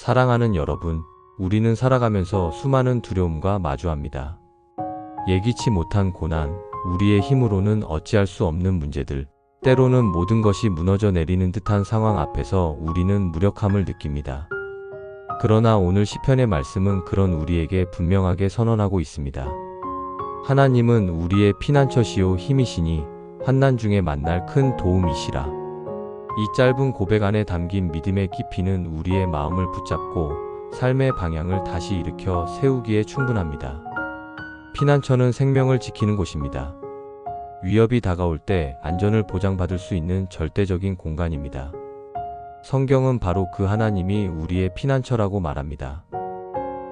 사랑하는 여러분, 우리는 살아가면서 수많은 두려움과 마주합니다. 예기치 못한 고난, 우리의 힘으로는 어찌할 수 없는 문제들, 때로는 모든 것이 무너져 내리는 듯한 상황 앞에서 우리는 무력함을 느낍니다. 그러나 오늘 시편의 말씀은 그런 우리에게 분명하게 선언하고 있습니다. 하나님은 우리의 피난처시요 힘이시니 환난 중에 만날 큰 도움이시라. 이 짧은 고백 안에 담긴 믿음의 깊이는 우리의 마음을 붙잡고 삶의 방향을 다시 일으켜 세우기에 충분합니다. 피난처는 생명을 지키는 곳입니다. 위협이 다가올 때 안전을 보장받을 수 있는 절대적인 공간입니다. 성경은 바로 그 하나님이 우리의 피난처라고 말합니다.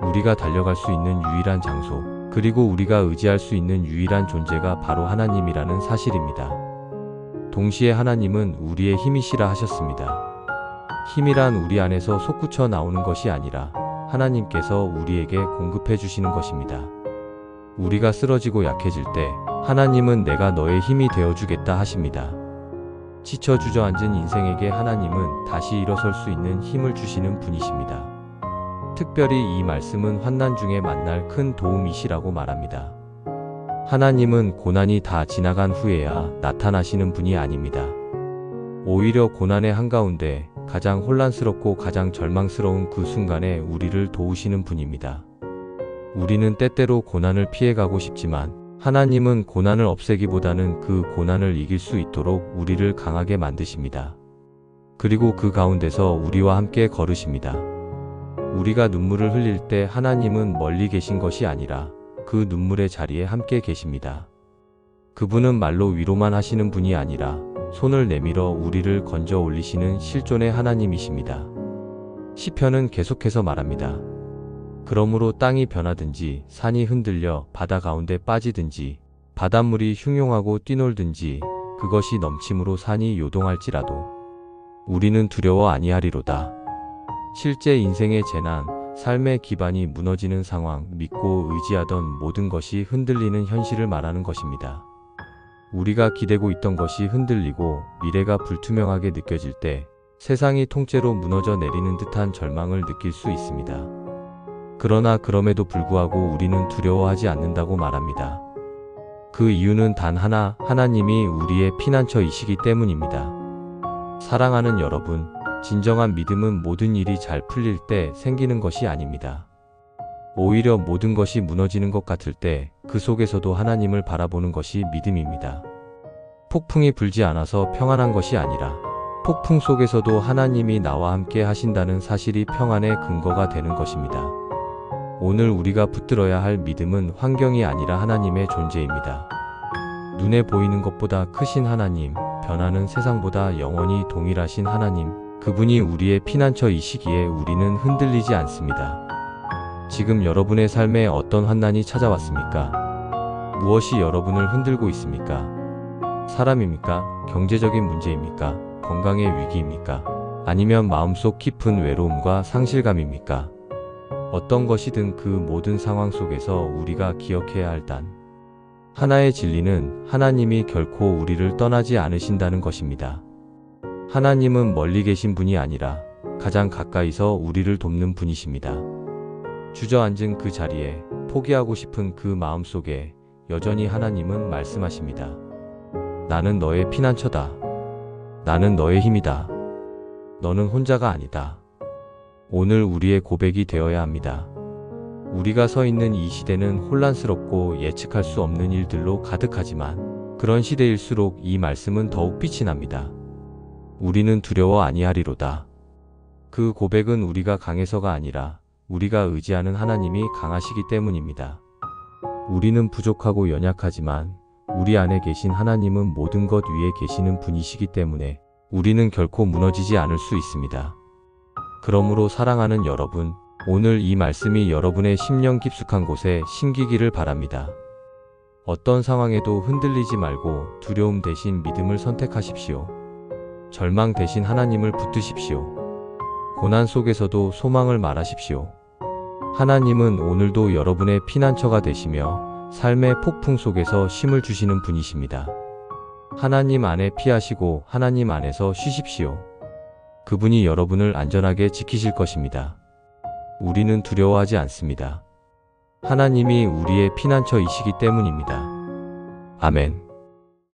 우리가 달려갈 수 있는 유일한 장소, 그리고 우리가 의지할 수 있는 유일한 존재가 바로 하나님이라는 사실입니다. 동시에 하나님은 우리의 힘이시라 하셨습니다. 힘이란 우리 안에서 솟구쳐 나오는 것이 아니라 하나님께서 우리에게 공급해 주시는 것입니다. 우리가 쓰러지고 약해질 때 하나님은 내가 너의 힘이 되어 주겠다 하십니다. 지쳐 주저앉은 인생에게 하나님은 다시 일어설 수 있는 힘을 주시는 분이십니다. 특별히 이 말씀은 환난 중에 만날 큰 도움이시라고 말합니다. 하나님은 고난이 다 지나간 후에야 나타나시는 분이 아닙니다. 오히려 고난의 한가운데 가장 혼란스럽고 가장 절망스러운 그 순간에 우리를 도우시는 분입니다. 우리는 때때로 고난을 피해가고 싶지만 하나님은 고난을 없애기보다는 그 고난을 이길 수 있도록 우리를 강하게 만드십니다. 그리고 그 가운데서 우리와 함께 걸으십니다. 우리가 눈물을 흘릴 때 하나님은 멀리 계신 것이 아니라 그 눈물의 자리에 함께 계십니다. 그분은 말로 위로만 하시는 분이 아니라 손을 내밀어 우리를 건져 올리시는 실존의 하나님이십니다. 시편은 계속해서 말합니다. 그러므로 땅이 변하든지 산이 흔들려 바다 가운데 빠지든지 바닷물이 흉용하고 뛰놀든지 그것이 넘침으로 산이 요동할지라도 우리는 두려워 아니하리로다. 실제 인생의 재난, 삶의 기반이 무너지는 상황, 믿고 의지하던 모든 것이 흔들리는 현실을 말하는 것입니다. 우리가 기대고 있던 것이 흔들리고 미래가 불투명하게 느껴질 때 세상이 통째로 무너져 내리는 듯한 절망을 느낄 수 있습니다. 그러나 그럼에도 불구하고 우리는 두려워하지 않는다고 말합니다. 그 이유는 단 하나, 하나님이 우리의 피난처이시기 때문입니다. 사랑하는 여러분, 진정한 믿음은 모든 일이 잘 풀릴 때 생기는 것이 아닙니다. 오히려 모든 것이 무너지는 것 같을 때 그 속에서도 하나님을 바라보는 것이 믿음입니다. 폭풍이 불지 않아서 평안한 것이 아니라 폭풍 속에서도 하나님이 나와 함께 하신다는 사실이 평안의 근거가 되는 것입니다. 오늘 우리가 붙들어야 할 믿음은 환경이 아니라 하나님의 존재입니다. 눈에 보이는 것보다 크신 하나님, 변하는 세상보다 영원히 동일하신 하나님, 그분이 우리의 피난처이 시기에 우리는 흔들리지 않습니다. 지금 여러분의 삶에 어떤 환난이 찾아왔습니까? 무엇이 여러분을 흔들고 있습니까? 사람입니까? 경제적인 문제입니까? 건강의 위기입니까? 아니면 마음속 깊은 외로움과 상실감입니까? 어떤 것이든 그 모든 상황 속에서 우리가 기억해야 할 단. 하나의 진리는 하나님이 결코 우리를 떠나지 않으신다는 것입니다. 하나님은 멀리 계신 분이 아니라 가장 가까이서 우리를 돕는 분이십니다. 주저앉은 그 자리에 포기하고 싶은 그 마음 속에 여전히 하나님은 말씀하십니다. 나는 너의 피난처다. 나는 너의 힘이다. 너는 혼자가 아니다. 오늘 우리의 고백이 되어야 합니다. 우리가 서 있는 이 시대는 혼란스럽고 예측할 수 없는 일들로 가득하지만 그런 시대일수록 이 말씀은 더욱 빛이 납니다. 우리는 두려워 아니하리로다. 그 고백은 우리가 강해서가 아니라 우리가 의지하는 하나님이 강하시기 때문입니다. 우리는 부족하고 연약하지만 우리 안에 계신 하나님은 모든 것 위에 계시는 분이시기 때문에 우리는 결코 무너지지 않을 수 있습니다. 그러므로 사랑하는 여러분, 오늘 이 말씀이 여러분의 심령 깊숙한 곳에 심기기를 바랍니다. 어떤 상황에도 흔들리지 말고 두려움 대신 믿음을 선택하십시오. 절망 대신 하나님을 붙드십시오. 고난 속에서도 소망을 말하십시오. 하나님은 오늘도 여러분의 피난처가 되시며 삶의 폭풍 속에서 힘을 주시는 분이십니다. 하나님 안에 피하시고 하나님 안에서 쉬십시오. 그분이 여러분을 안전하게 지키실 것입니다. 우리는 두려워하지 않습니다. 하나님이 우리의 피난처이시기 때문입니다. 아멘.